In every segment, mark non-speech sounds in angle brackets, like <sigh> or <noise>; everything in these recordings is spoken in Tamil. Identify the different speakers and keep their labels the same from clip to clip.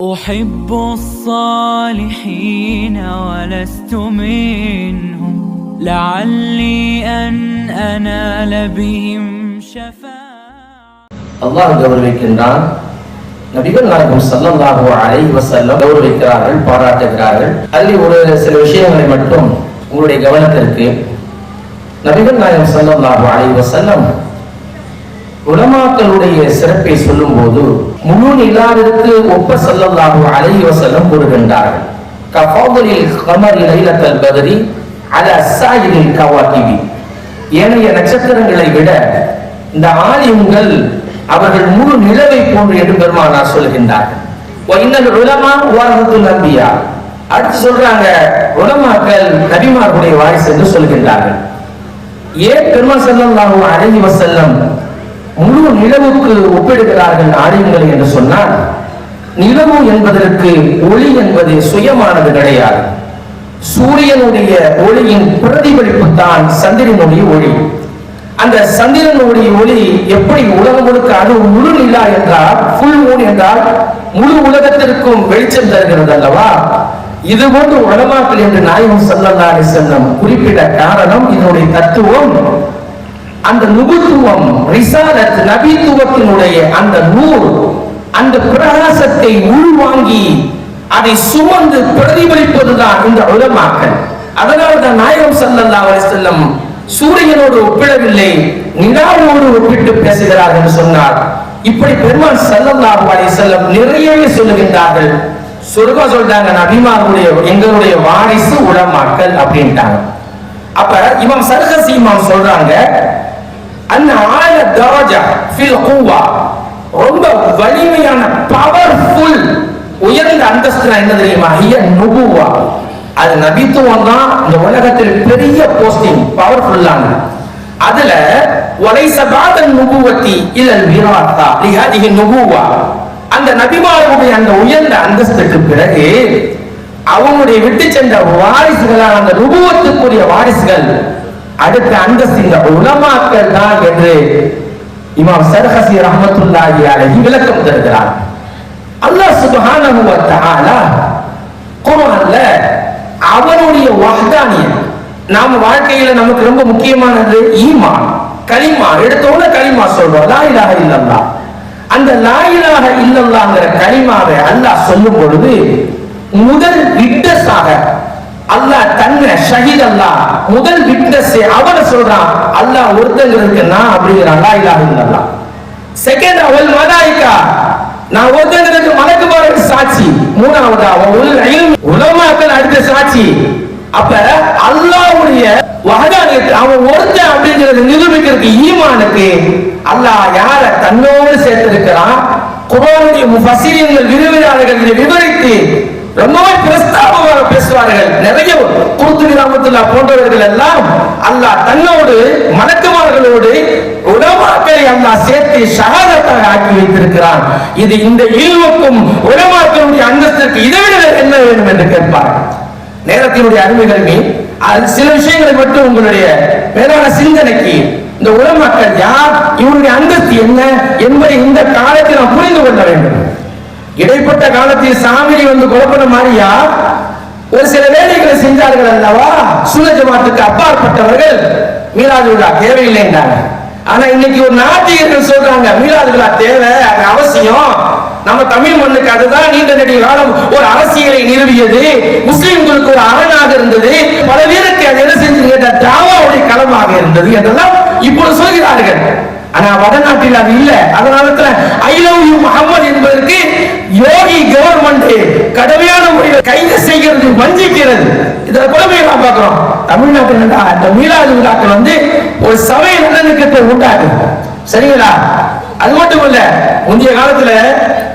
Speaker 1: أحب الصالحين ولست منهم لعلي أن أنال بهم شفاعة
Speaker 2: அல்லாஹ் கௌரவிக்கின்றான் நபிகள் நாயகம் ஸல்லல்லாஹு அலைஹி வஸல்லம் கௌரவிக்கிறார்கள் பாராட்டுகிறார்கள் அதில் ஒரு சில விஷயங்களை மட்டும் உங்களுடைய கவனத்திற்கு நபிகள் நாயகம் ஸல்லல்லாஹு அலைஹி வஸல்லம் உலமாக்களுடைய சிறப்பை சொல்லும்போது முழு நிலாவிற்கு ஒப்ப ஸல்லல்லாஹு அலைஹி செல்லம் கூறுகின்றார்கள். கஃபாதுலில் கமர் லைலத்தல் பத்ரி அலா சாயிரில் கவாகிபி. ஏனைய நட்சத்திரங்களை விட இந்த ஆலிம்கள் அவர்கள் முழு நிலவை போன்று என்று பெருமானார் சொல்கின்றார்கள். இன்னல் உலமா வாரத்துல் அடுத்து சொல்றாங்க உலமாக்கள் நபிமார்களுடைய வாரிசு என்று சொல்கின்றார்கள். ஏன் பெருமா செல்லம் அலைஹி செல்லம் முழு நிலவுக்கு ஒப்பிடுகிறார்கள் ஆலயங்களை என்று சொன்னால் நிலவு என்பதற்கு ஒளி என்பது சுயமானது கிடையாது. சூரியனுடைய ஒளியின் பிரதிபலிப்பு தான் சந்திரனுடைய ஒளி. அந்த சந்திரனுடைய ஒளி எப்படி உலகம் முழுக்க அது முழு நிலா என்றால் ஃபுல் மூன் என்றால் முழு உலகத்திற்கும் வெளிச்சம் தருகிறது அல்லவா? இது போன்று உலமாக்கள் என்று நாயகம் ஸல்லல்லாஹு அலைஹி குறிப்பிட காரணம் இதனுடைய தத்துவம். அந்த நுபுத்துவம் ரிசாலத் நபித்துவத்தினுடைய அந்த நூல் அந்த பிரகாசத்தை உள்வாங்கி அதை சுமந்து பிரதிபலிப்பதுதான் இந்த உலமாக்கள் அதனால தான் நாயகம் சல்லல்லா அலைஹி சூரியனோடு ஒப்பிடவில்லை நிலாவோடு ஒப்பிட்டு பேசுகிறார் என்று சொன்னார். இப்படி பெருமான் ஸல்லல்லாஹு அலைஹி நிறையவே சொல்லுகின்றார்கள். சொர்க்கம் சொல்றாங்க நபிமாருடைய எங்களுடைய வாரிசு உலமாக்கள் அப்படின்ட்டாங்க. அப்ப இவன் சர்கசி இமாம் சொல்றாங்க அந்த ஆல தரஜா ஃபில் குவா. ரொம்ப வலிமையான பவர்ஃபுல் உயர்ந்த அந்தஸ்துனா என்ன தெரியுமா? ஹிய நுபுவா. அது நபித்துவம் தான் இந்த உலகத்தில் பெரிய போஸ்டிங் பவர்ஃபுல்லான அதுல வலைச பாதன் நுபுவத்தி இல்லல் விராத்தா லிஹாதிஹி நுபுவா. அந்த நபிமாருடைய அந்த உயர்ந்த அந்தஸ்துக்கு பிறகு அவங்களுடைய விட்டு சென்ற வாரிசுகளான அந்த நுபுவத்துக்குரிய வாரிசுகள் அடுத்த அந்தஸ்து இந்த உலமாக்கள் தான் என்று இமாம் சர்ஹசி ரஹமத்துல்லாஹி அலைஹி விளக்கம் தருகிறார். அல்லாஹ் சுப்ஹானஹு வ தஆலா குர்ஆன்ல அவனுடைய வஹ்தானியம் நாம வாழ்க்கையில நமக்கு ரொம்ப முக்கியமானது ஈமான். கலிமா எடுத்தோட கலிமா சொல்றோம் லா இலாஹ இல்லல்லாஹ். அந்த லா இலாஹ இல்லல்லாஹ்ங்கிற கலிமாவை அல்லாஹ் சொல்லும் பொழுது முதல் விட்டஸாக அல்லாஹ் தங்க ஷஹீத் அல்லாஹ் முதல் விட்னஸ் அவனை சொல்றான் அல்லாஹ் ஒருத்தங்கிறதுக்கு நான் அப்படிங்கிறான் லா இலாஹ இல்லல்லா செகண்ட் அவள் மலாயிகா நான் ஒருத்தங்கிறதுக்கு மலக்கு போறது சாட்சி. மூணாவது அவன் உல் உலமாக்கள் அடுத்த சாட்சி. அப்ப அல்லாவுடைய வகதானியத்தை அவன் ஒருத்தன் அப்படிங்கிறது நிரூபிக்கிறதுக்கு ஈமானுக்கு அல்லாஹ் யார தன்னோடு சேர்த்திருக்கிறான்? குரோனுடைய முஃபஸ்ஸிரீன்கள் விரிவினாளர்கள் இதை விவரித்து ரொம்பவே பிரஸ்தாபமாக பேசுவார்கள். நிறைய கூத்து கிராமத்தில் போன்றவர்கள் எல்லாம் அல்லாஹ் தன்னோடு மலக்குமார்களோடு உலமாக்களை அல்லாஹ் சேர்த்து ஷஹாதத்தாக ஆக்கி வைத்திருக்கிறான். இது இந்த இல்வுக்கும் உலமாக்களுடைய அந்தஸ்திற்கு இதை என்ன வேண்டும் என்று கேட்பார். நேரத்தினுடைய அருமைகளுமே அது சில விஷயங்களை மட்டும் உங்களுடைய மேலான சிந்தனைக்கு இந்த உலமாக்கள் யார் இவருடைய அந்தஸ்து என்ன என்பதை இந்த காலத்தில் நாம் புரிந்து கொள்ள வேண்டும். இடைப்பட்ட காலத்தில் சாமியை வந்து குழப்பின மாதிரியா? ஒரு சில வேலைகளை செஞ்சார்கள் அல்லவா? சுல ஜமாத்துக்கு அப்பாற்பட்டவர்கள் மீலாது விழா தேவையில்லை என்றாங்க. ஆனா இன்னைக்கு ஒரு நாத்திகர்கள் சொல்றாங்க மீலாது விழா தேவை அது அவசியம். நம்ம தமிழ் மண்ணுக்கு அதுதான் நீண்ட நெடிய காலம் ஒரு அரசியலை நிறுவியது. முஸ்லிம்களுக்கு ஒரு அரணாக இருந்தது. பல வீரத்தை அது என்ன செஞ்சு கேட்ட தாவாவுடைய களமாக இருந்தது என்றெல்லாம் இப்பொழுது சொல்கிறார்கள். ஆனா வடநாட்டில் அது இல்ல. அதனால ஐ லவ் யூ முகமது என்பதற்கு யோகி கவர்மெண்ட் கடுமையான முறையில் கைது செய்கிறது வஞ்சிக்கிறது. இதுல கொடுமையை நாம் பார்க்கிறோம். தமிழ்நாட்டில் இந்த மீளாது விழாக்கள் வந்து ஒரு சபை நல்லிணக்கத்தை உண்டாகும் சரிங்களா? அது மட்டும் இல்ல முந்தைய காலத்துல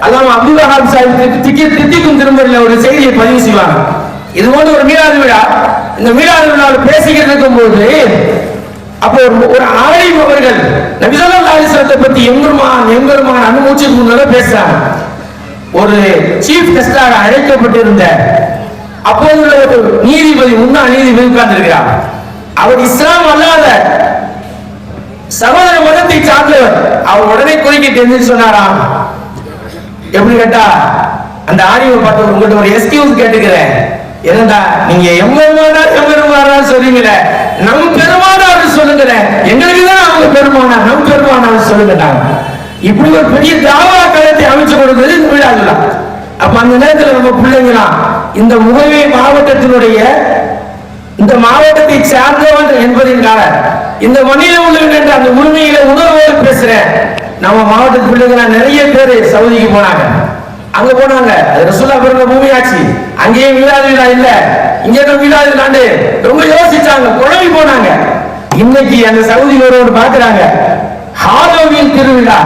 Speaker 2: அல்லாம அப்துல் வஹாப் சாஹிப் திக்கி தித்திக்கும் திரும்பல ஒரு செய்தியை பதிவு செய்வாங்க. இது போன்ற ஒரு மீளாது விழா. இந்த மீளாது விழாவில் பேசிக்கிட்டு இருக்கும் போது அப்போ ஒரு ஒரு ஆலயம் அவர்கள் நபிசல்லா அலிஸ்லத்தை பத்தி எம்பெருமான் எம்பெருமான் அனுமூச்சு முன்னால பேசுறாங்க ஒரு சீஃப் கெஸ்டாக அழைக்கப்பட்டிருந்த அப்போது உள்ள ஒரு நீதிபதி முன்னாள் நீதிபதி உட்கார்ந்திருக்கிறார். அவர் இஸ்லாம் அல்லாத சகோதர மதத்தை சார்ந்தவர். அவர் உடனே குறுக்கிட்டு சொன்னாராம். எப்படி கேட்டா அந்த ஆடியோ பார்த்து உங்கள்கிட்ட ஒரு எஸ்கியூஸ் கேட்டுக்கிறேன். என்னடா நீங்க எம்பெருமானார் எம்பெருமானார் சொல்றீங்களே. நம் பெருமானார் சொல்லுங்களேன் எங்களுக்கு தான் அவங்க பெருமானார் நம் பெருமானார் சொல்லுங்கட்டாங்க இப்படி ஒரு பெரிய தாவா காலத்தை அமைச்சு கொடுத்தது இந்த விழாவில். அப்ப அந்த நேரத்துல நம்ம பிள்ளைங்களா இந்த முகவை மாவட்டத்தினுடைய இந்த மாவட்டத்தை சார்ந்தவன் என்பதற்காக இந்த மண்ணில உள்ளவன் என்ற அந்த உரிமையில உணர்வோடு பேசுறேன். நம்ம மாவட்டத்து பிள்ளைங்களா நிறைய பேர் சவுதிக்கு போனாங்க. அங்க போனாங்க. அது ரசூல்லா பிறந்த பூமியாச்சு அங்கேயும் வீடாது வீடா இல்ல. இங்க இருக்க வீடாது ரொம்ப யோசிச்சாங்க. குழம்பி போனாங்க. இன்னைக்கு அந்த சவுதி ஒருவர் பாக்குறாங்க. ஹாலோவின் திருவிழா.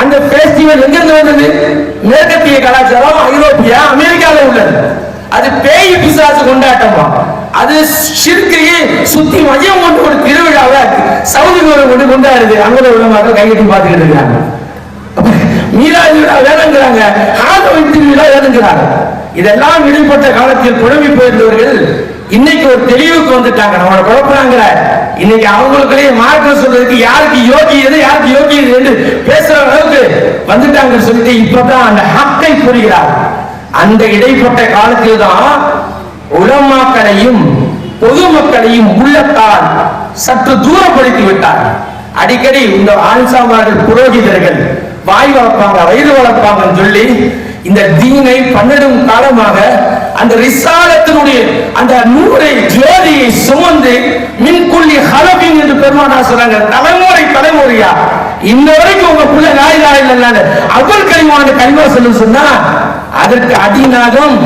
Speaker 2: அந்த ஃபெஸ்டிவல் எங்க இருந்து வந்தது? மேற்கத்திய கலாச்சாரம் ஐரோப்பியா அமெரிக்கால உள்ளது. அது பேய் பிசாசு கொண்டாட்டமா? அது ஷிர்கையை சுத்தி மையம் கொண்டு ஒரு திருவிழாவை? சவுதி ஒருவர் கொண்டு கொண்டாடுது. அங்கே உள்ள மக்கள் கையெட்டி பார்த்துக்கிட்டு இருக்காங்க. மீராஜ் விழா வேணுங்கிறாங்க ஹாலோவின் திருவிழா வேணுங்கிறாங்க இதெல்லாம் இடைப்பட்ட காலத்தில் குழம்பி போயிருந்தவர்கள் இன்னைக்கு ஒரு தெளிவுக்கு வந்துட்டாங்க. நம்மளை குழப்பறாங்கிற. இன்னைக்கு அவங்களுக்குள்ளே மார்க்கம் சொல்றதுக்கு யாருக்கு யோகி எது யாருக்கு யோகி எது என்று பேசுற அளவுக்கு வந்துட்டாங்கன்னு சொல்லிட்டு இப்பதான் அந்த ஹக்கை புரிகிறார். அந்த இடைப்பட்ட காலத்தில் தான் உலமாக்களையும் பொதுமக்களையும் உள்ளத்தால் சற்று தூரப்படுத்தி விட்டார். அடிக்கடி இந்த ஆன்சாமார்கள் புரோகிதர்கள் வாய் வளர்ப்பாங்க வயிறு வளர்ப்பாங்கன்னு சொல்லி இந்த தீனை பன்னெடும் காலமாக அந்த ரிசாலத்தினுடைய அந்த நூறை ஜோதியை சுமந்து மின்குள்ளி ஹலபின் என்று பெருமானா சொல்றாங்க? தலைமுறை தலைமுறையா? இன்ன வரைக்கும் உங்க பிள்ளை நாய் நாய் இல்லைன்னு அவள் கனிமான கனிமா சொல்லு சொன்னா அதற்கு அடிநாகம்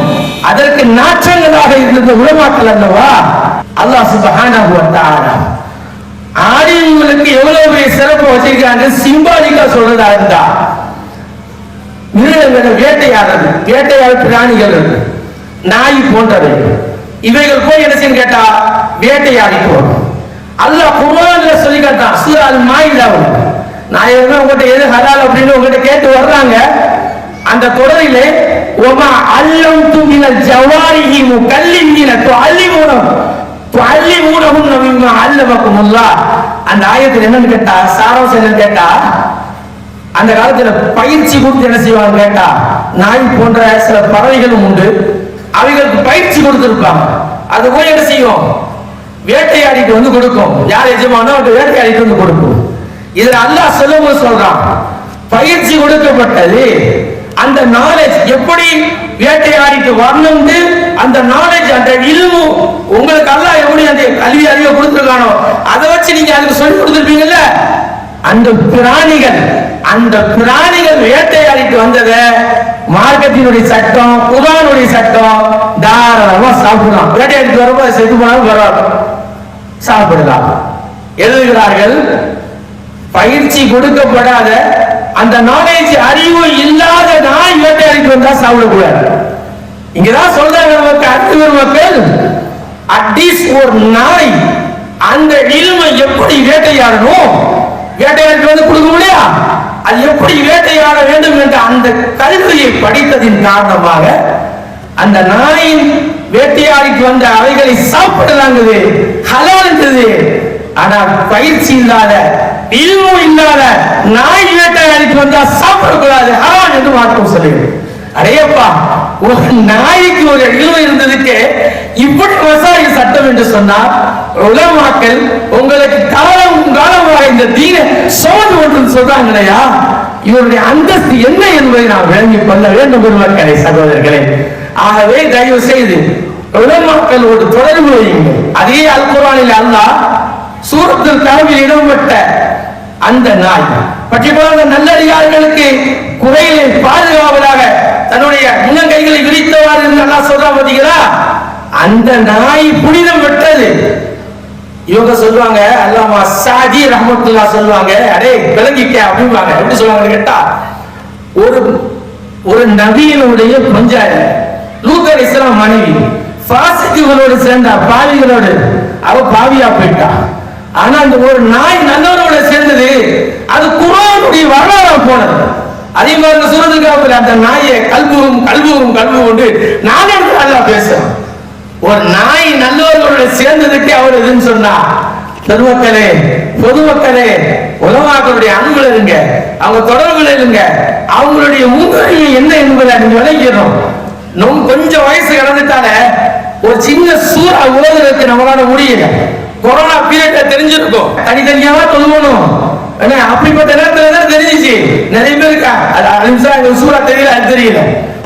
Speaker 2: அதற்கு நாற்றங்களாக இருந்த உலமாக்கல் அல்லவா? அல்லாஹ் சுபஹானஹு வ தஆலா. ஆரியங்களுக்கு எவ்வளவு பெரிய சிறப்பு வச்சிருக்காங்க? சிம்பாலிக்கா சொல்றதா இருந்தா. மிருகங்களை வேட்டையாடுறது. வேட்டையாடு பிராணிகள் நாய் போன்றவை. இவைகள் போய் என்ன செய்யும் கேட்டா? வேட்டையாடி போகும். அல்லாஹ் குரான்ல சொல்லி காட்டான் சூரா அல் நான் என்ன உங்ககிட்ட எது ஹலால் அப்படின்னு உங்ககிட்ட கேட்டு வர்றாங்க. அந்த தொடரிலே ஒமா அல்லம் துமினல் ஜவாரிஹி பள்ளி ஊடகம் துஅல்லிமூனஹும் அல்ல அல்லமக்குமுல்லாஹ் அந்த ஆயத்தில் என்னன்னு கேட்டா சாராம்சம் என்னன்னு கேட்டா அந்த காலத்துல பயிற்சி கொடுத்து என்ன செய்வாங்க கேட்டா நாய் போன்ற சில பறவைகளும் உண்டு. அவைகளுக்கு பயிற்சி கொடுத்துருப்பாங்க. அது போய் என்ன செய்யும்? வேட்டையாடிட்டு வந்து கொடுக்கும். யார் எஜமானோ அவன் வேட்டையாடிட்டு வந்து கொடுக்கும். இதுல அல்லாஹ் சொல்லும்போது சொல்றான் பயிற்சி கொடுக்கப்பட்டது அந்த நாலேஜ் எப்படி வேட்டையாடிட்டு வரணும்னு அந்த நாலேஜ் அந்த இல்மு உங்களுக்கு அல்லாஹ் எப்படி அந்த கல்வி சொல்றானோ அதை வச்சு நீங்க அதுக்கு சொல்லி கொடுத்துருப்பீங்கல்ல? அந்த பிராணிகள் அந்த பிராணிகள் வேட்டையாடிட்டு வந்தத மார்க்கத்தினுடைய சட்டம் குரானுடைய சட்டம் தாராளமா சாப்பிடலாம். வேட்டையாடிட்டு வரப்போ செத்து போனாலும் பரவாயில்ல. சாப்பிடலாம். எழுதுகிறார்கள் பயிற்சி கொடுக்கப்படாத அந்த நாலேஜ் அறிவு இல்லாத நாய் வேட்டையாடிட்டு வந்தா சாப்பிடக்கூடாது. இங்கதான் சொல்றாங்க நமக்கு அடுத்து மக்கள் அட்லீஸ்ட் ஒரு நாய் வேட்டையாடணும். வேட்டையாட்டு வந்து கொடுக்க முடியா அது எப்படி வேட்டையாட வேண்டும் என்ற அந்த கல்வியை படித்ததின் காரணமாக அந்த நாயின் வேட்டையாடிக்கு வந்த அவைகளை சாப்பிடலாங்குது ஹலால் இருந்தது. ஆனா பயிற்சி இல்லாத இல்மு இல்லாத நாய் வேட்டையாடிக்கு வந்தா சாப்பிடக்கூடாது ஹலால் என்று மாற்றம் சொல்லுகிறது. அடையப்பா ஒரு நாய்க்கு ஒரு இழிவு இருந்ததுக்கு இப்படி விவசாய சட்டம் என்று சொன்னால் உலமாக்கள் உங்களுக்கு தவறு இந்த தீன சோது ஒன்று சொல்றாங்களையா இவருடைய அந்தஸ்து என்ன என்பதை நாம் விளங்கி கொள்ள வேண்டும் பெருமக்களே சகோதரர்களே. ஆகவே தயவு செய்து உலமாக்களோடு தொடர்பு வையுங்கள். அதே அல் குரானில் அல்லாஹ் சூரத்தில் கனவில் இடம்பெற்ற அந்த நாய் பற்றிக்கொள்ள நல்லடியார்களுக்கு குறையிலே பாதுகாவலாக தன்னுடைய முன்னங்கைகளை விரித்தவாறு என்று அல்லாஹ் சொல்றான் பாத்தீங்களா அந்த நாய் புனிதம் பெற்றது. இவங்க சொல்லுவாங்க அல்லாமா சாஜி ரஹமத்துல்லா சொல்லுவாங்க அடே விளங்கிக்க அப்படிம்பாங்க. எப்படி சொல்லுவாங்க கேட்டா ஒரு ஒரு நபியினுடைய பஞ்சாய லூத் இஸ்லாம் மனைவி பாசிட்டிவ்களோடு சேர்ந்தா பாவிகளோடு அவ பாவியா போயிட்டா. ஆனா அந்த ஒரு நாய் நல்லவரோட சேர்ந்தது அது குரானுடைய வரலாறு போனது. அதே மாதிரி இந்த சூரத்துக்கு அந்த நாயை கல்புவும் கல்புவும் கல்பு கொண்டு நானே நல்லா பேசுறேன். ஒரு நாய் நல்லவர்களோட சேர்ந்ததுக்கு அவர் எதுன்னு சொன்னா பொதுமக்களே பொதுமக்களே உலமாக்களுடைய அன்புல இருங்க அவங்க தொடர்புல இருங்க அவங்களுடைய முன்னுரிமை என்ன என்பதை நீங்க விளங்கிடணும் நம் கொஞ்சம் வயசு கடந்துட்டால ஒரு சின்ன சூறா உலகத்துக்கு நம்மளால முடியல. கொரோனா பீரியட்ல தெரிஞ்சிருக்கும். தனித்தனியாவா தொழுவணும். என்ன அப்படிப்பட்ட நேரத்துல தான் தெரிஞ்சிச்சு. நிறைய பேருக்கு அது அலிம்சா சூறா தெரியல அது தெரியல.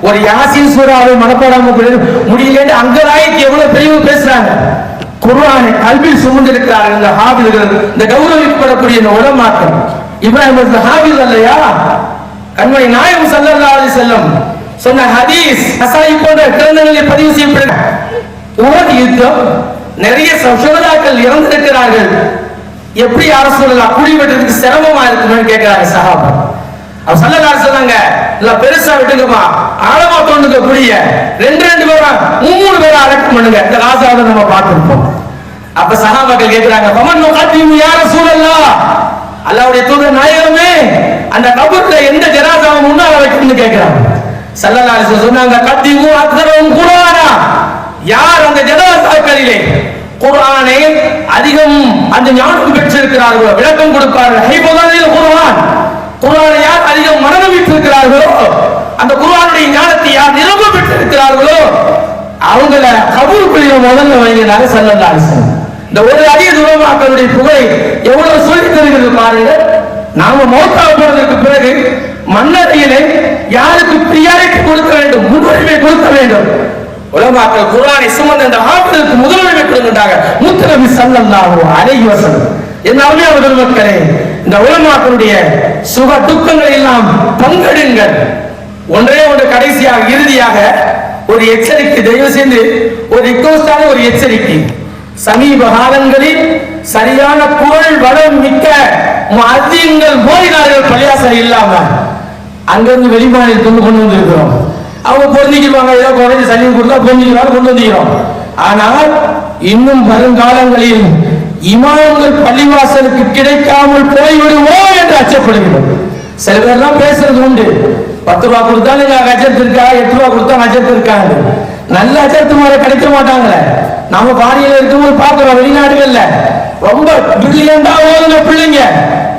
Speaker 2: ஒரு யாசின் சூறாவை மனப்பாடாம முடியலன்னு அங்கராய்க்கு எவ்வளவு பெரியவங்க பேசுறாங்க? குர்ஆனை கல்வியில் சுமந்திருக்கிறார்கள் இந்த ஹாபில்கள் இந்த கௌரவிக்கப்படக்கூடிய இந்த உலமாக்கம் இப்ராஹிம் இந்த ஹாபில் அல்லையா? கண்மணி நாயம் ஸல்லல்லாஹு அலைஹி சொன்ன ஹதீஸ் நசாயி போன்ற கிரந்தங்களில் பதிவு செய்யப்படுகிற உலக யுத்தம். நிறைய சகோதராக்கள் இறந்திருக்கிறார்கள். எப்படி அரசு சொல்லலாம் சிரமமா இருக்குன்னு கேட்கிறாங்க சஹாபா. அவர் சல்லல்லாஹு சொன்னாங்க இல்ல பெருசா விட்டுங்கம்மா. ஆழமா தோணுங்க புரிய. ரெண்டு ரெண்டு பேரா மூணு பேரா அடக்கம் பண்ணுங்க. இந்த ராசாவை நம்ம பார்த்துருப்போம். அப்ப சகாபாக்கள் கேட்கிறாங்க பமன் நுகாத்தியும் யார சூழல்லா? அல்லாவுடைய தூதர் நாயகமே அந்த கபூர்ல எந்த ஜனாதாவை முன்னால வைக்கணும்னு கேட்கிறாங்க சல்லல்லாஹு சொன்னாங்க கத்தியும் அக்தரும் குரானா. யார் அந்த ஜனாதாக்களிலே குரானை அதிகம் அந்த ஞானம் பெற்றிருக்கிறார்களோ விளக்கம் கொடுப்பார்கள். ஹைபோதானில் குர்ஆன். குர்ஆனை யார் அதிகம் மனநம் விட்டிருக்கிறார்களோ அந்த குரானுடைய ஞானத்தை யார் நிரம்ப பெற்றிருக்கிறார்களோ அவங்கள கபூர் புரியும் முதல்ல வைங்கிறாங்க சல்லல்லா இந்த ஒரு அரிய துரமாக்களுடைய புகழை எவ்வளவு சொல்லி தருகிறது பாருங்க நாம மௌத்தா போனதற்கு பிறகு மன்னரையிலே யாருக்கு பிரியாரிட்டி கொடுக்க வேண்டும் முன்னுரிமை கொடுக்க வேண்டும்? உலமாக்கள் குரானை சுமந்த இந்த ஆற்றலுக்கு முதலுரிமை கொடுக்கின்றாங்க முத்தநபி ஸல்லல்லாஹு அலைஹி வஸல்லம். என் அருமையான மக்களே இந்த உலமாக்களுடைய சுக துக்கங்களை எல்லாம் பங்கெடுங்கள். ஒன்றே ஒன்று கடைசியாக இறுதியாக ஒரு எச்சரிக்கை தயவு செய்து ஒரு ரிக்வஸ்டான ஒரு எச்சரிக்கை. சமீப காலங்களில் சரியான புகழ் வளம் மிக்க மதியங்கள் மோதினார்கள் பள்ளியாசல் இல்லாம. அங்கிருந்து வெளிமாநில கொண்டு வந்திருக்கிறோம். அவங்க பொருந்திக்குவாங்க ஏதோ குறைஞ்ச சனி கொடுத்தா பொருந்திக்கிறாங்க கொண்டு வந்துக்கிறோம் ஆனால் இன்னும் வருங்காலங்களில் இமாம்கள் பள்ளிவாசலுக்கு கிடைக்காமல் போய்விடுவோம் என்று அச்சப்படுகிறோம் சில பேர்லாம் பேசுறது உண்டு. பத்து ரூபா கொடுத்தா நீங்க அஜத்து இருக்கா? எட்டு ரூபா கொடுத்தா அஜத்து இருக்காங்க நல்ல அஜத்து முறை கிடைக்க மாட்டாங்களே. நம்ம பாணியில இருக்கும்போது பாக்குறோம் வெளிநாடுகள்ல. ரொம்ப பிரில்லியண்டா ஓதுன பிள்ளைங்க.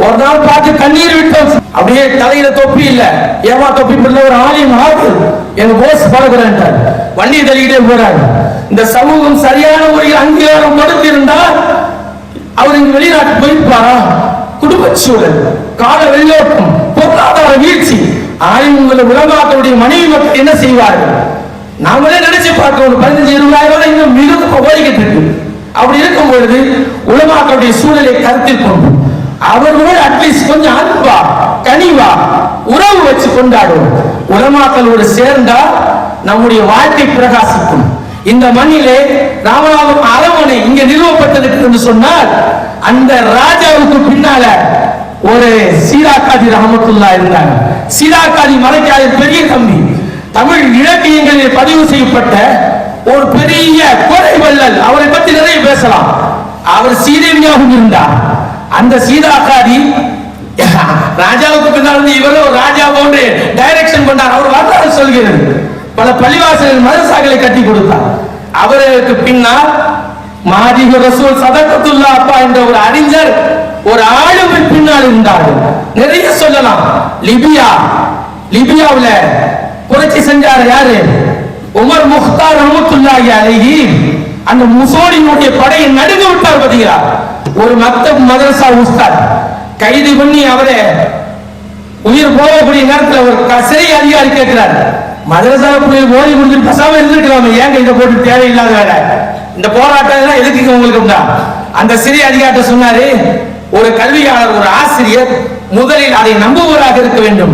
Speaker 2: ஒரு நாள் பார்த்து கண்ணீர் விட்டோம். அப்படியே தலையில தொப்பி இல்ல. ஏமா தொப்பி பிள்ளை ஒரு ஆலயம் ஆகுது எங்க போஸ் பழகுறேன் வண்டி தள்ளிக்கிட்டே போறாங்க இந்த சமூகம் சரியான முறையில் அங்கீகாரம் கொடுத்திருந்தால் அவர் இங்க வெளிநாட்டு போயிருப்பாரா? குடும்ப சூழல் கால வெளியோட்டம் பொருளாதார வீழ்ச்சி. ஆய்வுங்களை உலமாக்களுடைய மனைவி மக்கள் என்ன செய்வார்கள்? நாமளே நினைச்சு பார்க்க ஒரு பதினஞ்சு இருபதாயிரம் ரூபாய் இன்னும் மிகவும் ஓடிக்கிட்டு இருக்கு. அப்படி இருக்கும் பொழுது உலமாக்களுடைய சூழலை கருத்தில் கொண்டு அவர்களோடு அட்லீஸ்ட் கொஞ்சம் அன்பா கனிவா உறவு வச்சு கொண்டாடுவோம். உலமாக்களோடு சேர்ந்தா நம்முடைய வாழ்க்கை பிரகாசிக்கும். இந்த மண்ணிலே ராமநாதபுரம் அரவணை இங்க நிறுவப்பட்டதுக்கு என்று சொன்னால் அந்த ராஜாவுக்கு பின்னால ஒரு சீராக்காதி ரஹமத்துல்லா இருந்தாங்க. சீராக்காதி மலைக்காதி பெரிய தம்பி. தமிழ் இலக்கியங்களில் பதிவு செய்யப்பட்ட ஒரு பெரிய கொலை வள்ளல். அவரை பத்தி நிறைய பேசலாம். அவர் சீதேவியாகவும் இருந்தார். அந்த சீதாக்காதி <laughs> ராஜாவுக்கு பின்னால் வந்து இவரும் ராஜா போன்று டைரக்ஷன் பண்ணார் அவர் வரலாறு சொல்கிறது. பல பள்ளிவாசல்கள் மதரசாக்களை கட்டி கொடுத்தார். அவருக்கு பின்னால் மாதிக ரசூல் சதகத்துல்லா அப்பா என்ற ஒரு அறிஞர் ஒரு ஆளுமை பின்னால் இருந்தார்கள். நிறைய சொல்லலாம். லிபியா லிபியாவுல புரட்சி செஞ்சார் யாரு? உமர் முக்தார் ரஹமத்துல்லாஹி அலைஹி. அந்த முசோலினுடைய படையை நடுங்க விட்டார் பாத்தீங்களா? ஒரு மத்த மதரசா உஸ்தாத். கைது பண்ணி அவரை உயிர் போகக்கூடிய நேரத்துல ஒரு சிறை அதிகாரி கேட்கிறார். மதரசா புள்ளைய ஓடி கொடுத்துட்டு பசாம இருந்திருக்கலாமே. ஏங்க இதை போட்டு தேவையில்லாத வேலை இந்த போராட்டம் எல்லாம் எதுக்கு உங்களுக்கு அந்த சிறை அதிகாரிட்ட சொன்னாரு ஒரு கல்வியாளர் ஒரு ஆசிரியர் முதலில் அதை நம்புவராக இருக்க வேண்டும்.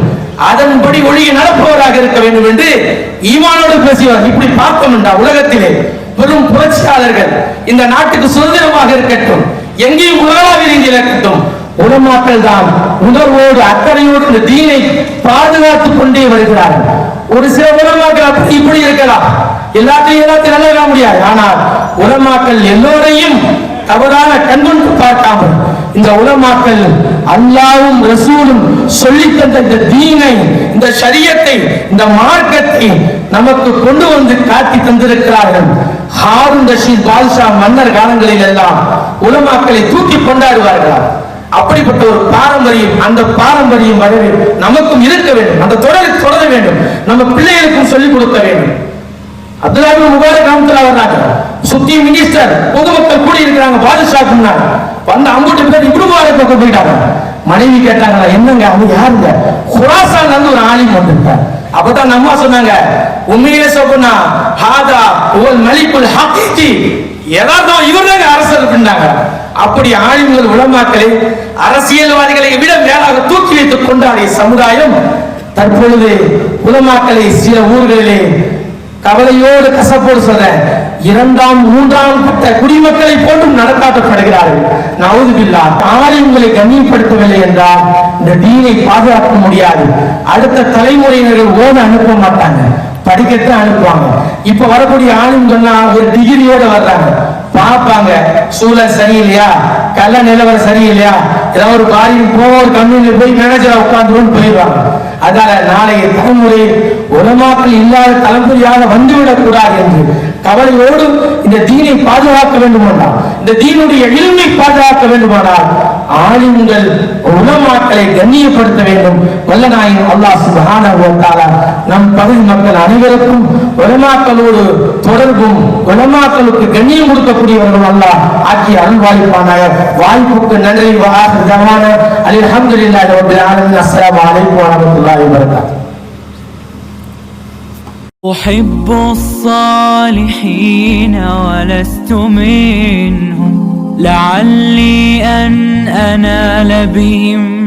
Speaker 2: அதன்படி ஒழிய நடப்பவராக இருக்க வேண்டும் என்று ஈமானோடு பேசியவர். இப்படி பார்த்தோம்டா உலகத்திலே. பெரும் புரட்சியாளர்கள் இந்த நாட்டுக்கு சுதந்திரமாக இருக்கட்டும். எங்கேயும் உலகளாவிய இருக்கட்டும். உலமாக்கள் தான் உணர்வோடு அக்கறையோடு இந்த தீனை பாதுகாத்துக் கொண்டே வருகிறார்கள். ஒரு சில உலமாக்கள் அப்படி இப்படி இருக்கலாம். எல்லாத்தையும் எல்லாத்தையும் நல்லா விட முடியாது. ஆனால் உலமாக்கள் எல்லோரையும் தவறான கண்கொண்டு பார்க்காமல் இந்த உலமாக்கள் அல்லாவும் ரசூலும் சொல்லி தந்த இந்த தீனை இந்த சரியத்தை இந்த மார்க்கத்தை நமக்கு கொண்டு வந்து காட்டி தந்திருக்கிறார்கள். ஹாரூன் ரஷீத் பாதுஷா மன்னர் காலங்களில் எல்லாம் உலமாக்களை தூக்கி கொண்டாடுவார்களா அப்படிப்பட்ட ஒரு பாரம்பரியம் அந்த பாரம்பரியம் வரவே நமக்கும் இருக்க வேண்டும். அந்த தொடரை தொடர வேண்டும். நம்ம பிள்ளைகளுக்கும் சொல்லிக் கொடுக்க வேண்டும். அப்துல்லாபி முபாரக் ரஹ்மத்துல்லாஹி வர்றாங்க சுத்தி மினிஸ்டர் பொதுமக்கள் கூடி இருக்கிறாங்க பாதுஷா முன்னாடி. வந்து அம்புட்டு பேர் இப்படி முபாரக் பக்கம் போயிட்டாங்க மனைவி கேட்டாங்களா என்னங்க அவங்க யாருங்க? குராசான் வந்து ஒரு ஆலிம் வந்திருக்காரு. அப்பதான் நம்ம சொன்னாங்க உண்மையிலே சொன்னா ஹாதா உல் மலிக்குல் ஹக்கி யதார்த்தம் இவர்தாங்க அரசர் அப்படின்னாங்க. அப்படி ஆளுங்கள் உலமாக்களை அரசியல்வாதிகளை விட மேலாக தூக்கி வைத்துக் கொண்டாடிய சமுதாயம் தற்பொழுது உலமாக்களை சில ஊர்களிலே கவலையோடு கசப்போடு சொல்ற இரண்டாம் மூன்றாம் கட்ட குடிமக்களை போன்றும் நடத்தாட்டப்படுகிறார்கள் நவுதுபில்லா ஆலயங்களை கண்ணியப்படுத்தவில்லை என்றால் இந்த தீனை பாதுகாக்க முடியாது. அடுத்த தலைமுறையினர்கள் ஓட அனுப்ப மாட்டாங்க படிக்கத்தான் அனுப்புவாங்க. இப்ப வரக்கூடிய ஆளும் சொன்னா ஒரு டிகிரியோட வர்றாங்க. பார்ப்பாங்க. சூழல் சரியில்லையா? கள்ள நிலவரம் சரியில்லையா? ஏதாவது ஒரு பாரியில் போக ஒரு கம்பெனியில் போய் மேனேஜரா உட்கார்ந்து போயிடுவாங்க. அதனால நாளைய தலைமுறை உலமாக்கள் இல்லாத தலைமுறையாக வந்துவிடக் கூடாது என்று கவலையோடு இந்த தீனை பாதுகாக்க வேண்டுமானால் இந்த தீனுடைய எளிமை பாதுகாக்க வேண்டுமானால் ஆளுங்கள் உலமாக்களை கண்ணியப்படுத்த வேண்டும். வல்லநாயின் அல்லாஹ் சுப்ஹானஹு நம் பகுதி மக்கள் அனைவருக்கும் உலமாக்களோடு தொடர்பும் உலமாக்களுக்கு கண்ணியம் கொடுக்கக்கூடியவர்கள் அல்லாஹ் ஆக்கி அருள்வாளிப்பானாக வாய்ப்புக்கு நன்றி. வாஹர் ஜவான அல்ஹம்துலில்லாஹி ரப்பில் ஆலமீன். அஸ்ஸலாமு அலைக்கும் வரஹ்மத்துல்லாஹி الله وبركاته.
Speaker 1: أحب الصالحين ولست منهم. لعلي أن أنال بهم